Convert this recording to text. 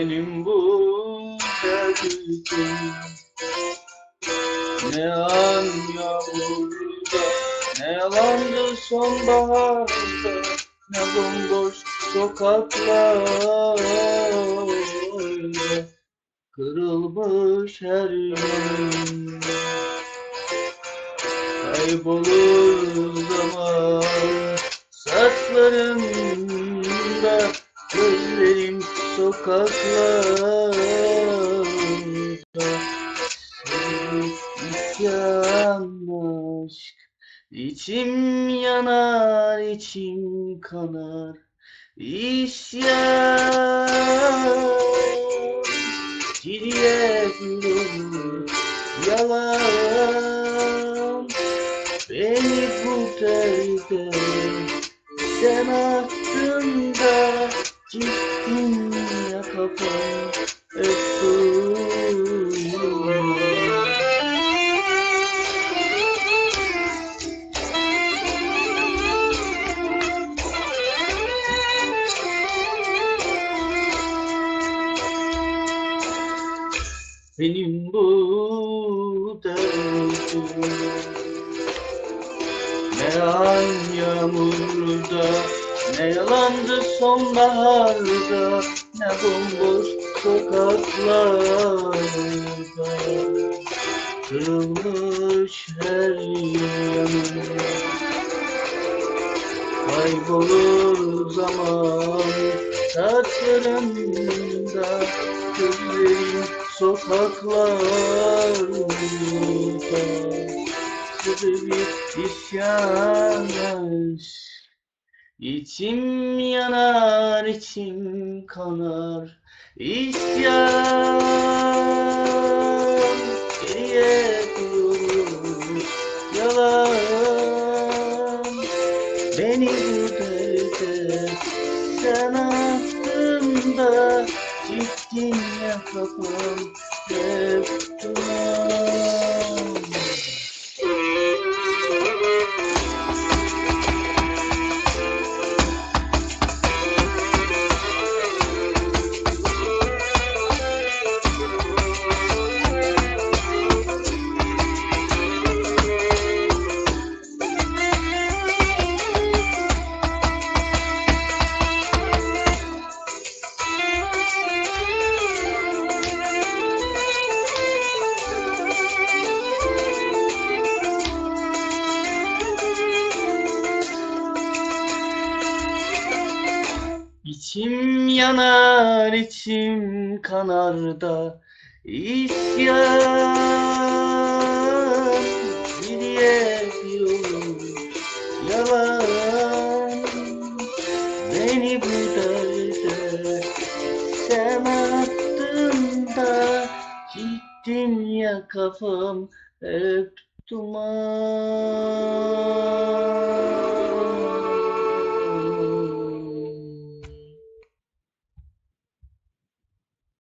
Benim bu derdim. Ne an yağmurda Ne yalandı sonbaharda Ne bomboş sokaklarda Kırılmış her yanım Kaybolur zaman Gözlerim sokaklarda isyan aşk. İçim yanar, içim kanar İsyan. Durur yalan. Beni bu derde sen attın da Gittin Benim bu derdim an yağmurda Ne yalandı sonbaharda Ne bomboş sokaklarda. Kırılmış her yanım Kaybolur zaman Saçlarımda Gözlerim sokaklarda. Bir isyan aşk İçim yanar, içim kanar. İsyan geriye durur Yalan. Beni bu derde Sen attın da gittin ya hep İçim yanar, içim kanar da. İsyan geriye yolum yalan. Beni bu derde sen attın da gittin ya kafam hep duman